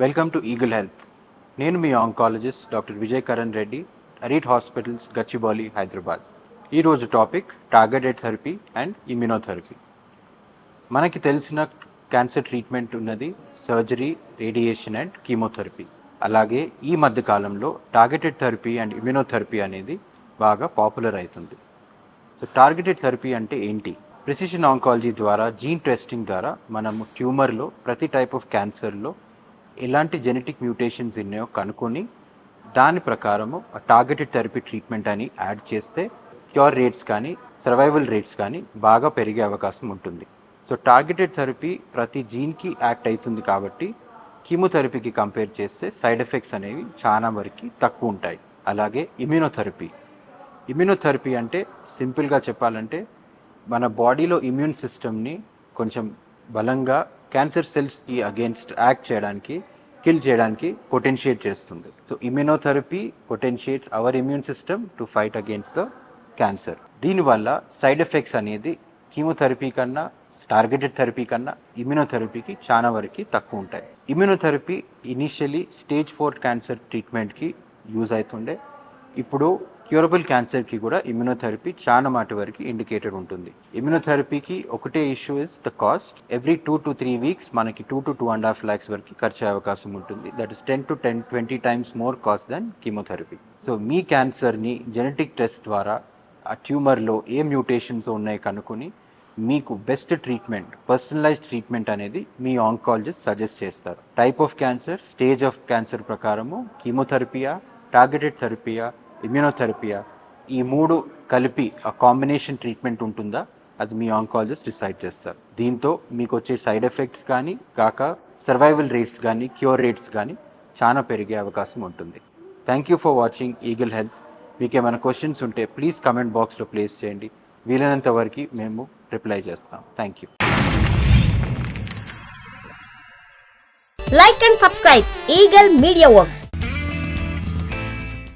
Welcome to Eagle Health. నేను మీ oncologist doctor Vijay Karan Reddy Arete hospitals Gachibowli Hyderabad. ఈరోజు topic targeted therapy and immunotherapy. మనకి తెలిసిన cancer treatment ఉన్నది surgery radiation and chemotherapy. అలాగే ఈ మధ్య కాలంలో టార్గెటెడ్ థెరపీ అండ్ ఇమ్యునోథెరపీ అనేది బాగా పాపులర్ అవుతుంది. సో టార్గెటెడ్ థెరపీ అంటే ఏంటి? ప్రిసిషన్ ఆంకాలజీ ద్వారా జీన్ టెస్టింగ్ ద్వారా మనము ట్యూమర్లో ప్రతి టైప్ ఆఫ్ క్యాన్సర్లో ఎలాంటి జెనెటిక్ మ్యూటేషన్స్ ఉన్నాయో కనుక్కొని దాని ప్రకారము టార్గెటెడ్ థెరపీ ట్రీట్మెంట్ అని యాడ్ చేస్తే క్యూర్ రేట్స్ కానీ సర్వైవల్ రేట్స్ కానీ బాగా పెరిగే అవకాశం ఉంటుంది. సో టార్గెటెడ్ థెరపీ ప్రతి జీన్కి యాక్ట్ అవుతుంది కాబట్టి కీమోథెరపీకి కంపేర్ చేస్తే సైడ్ ఎఫెక్ట్స్ అనేవి చాలా వరకు తక్కువ ఉంటాయి. అలాగే ఇమ్యూనోథెరపీ ఇమ్యూనోథెరపీ అంటే సింపుల్గా చెప్పాలంటే మన బాడీలో ఇమ్యూన్ సిస్టమ్ని కొంచెం బలంగా క్యాన్సర్ సెల్స్కి అగేన్స్ట్ యాక్ట్ చేయడానికి కిల్ చేయడానికి పొటెన్షియేట్ చేస్తుంది. So immunotherapy potentiates our immune system to fight against the cancer దీనివల్ల సైడ్ ఎఫెక్ట్స్ అనేది కీమోథెరపీ కన్నా టార్గెటెడ్ థెరపీ కన్నా ఇమ్యూనోథెరపీకి చాలా వరకు తక్కువ ఉంటాయి. Immunotherapy initially stage four cancer ట్రీట్మెంట్కి యూజ్ అవుతుండే. ఇప్పుడు క్యూరబుల్ క్యాన్సర్కి కూడా ఇమ్యునోథెరపీ చాలా మాటి వరకు ఇండికేటెడ్ ఉంటుంది. ఇమ్యునోథెరపీకి ఒకటే issue is the cost every two to three weeks మనకి two to two and half lakhs వరకు ఖర్చు అయ్యే అవకాశం ఉంటుంది. That is ten to ten twenty times more cost than chemotherapy so మీ క్యాన్సర్ని జెనెటిక్ టెస్ట్ ద్వారా ఆ ట్యూమర్లో ఏ మ్యూటేషన్స్ ఉన్నాయి కనుక్కొని మీకు బెస్ట్ ట్రీట్మెంట్ పర్సనలైజ్డ్ ట్రీట్మెంట్ అనేది మీ ఆంకాలజిస్ట్ సజెస్ట్ చేస్తారు. Type of cancer stage of cancer ప్రకారము కీమోథెరపీయా టార్గెటెడ్ థెరపీయా ఇమ్యూనోథెరపీయా ఈ మూడు కలిపి ఆ కాంబినేషన్ ట్రీట్మెంట్ ఉంటుందా? అది మీ ఆంకాలజిస్ట్ డిసైడ్ చేస్తారు. దీంతో మీకు వచ్చే సైడ్ ఎఫెక్ట్స్ కానీ కాక సర్వైవల్ రేట్స్ కానీ క్యూర్ రేట్స్ కానీ చాలా పెరిగే అవకాశం ఉంటుంది. Thank you for watching Eagle Health మీకు ఏమైనా క్వశ్చన్స్ ఉంటే ప్లీజ్ కమెంట్ బాక్స్లో ప్లేస్ చేయండి. వీలైనంత వరకు మేము రిప్లై చేస్తాం. Thank you like and subscribe Eagle Media Works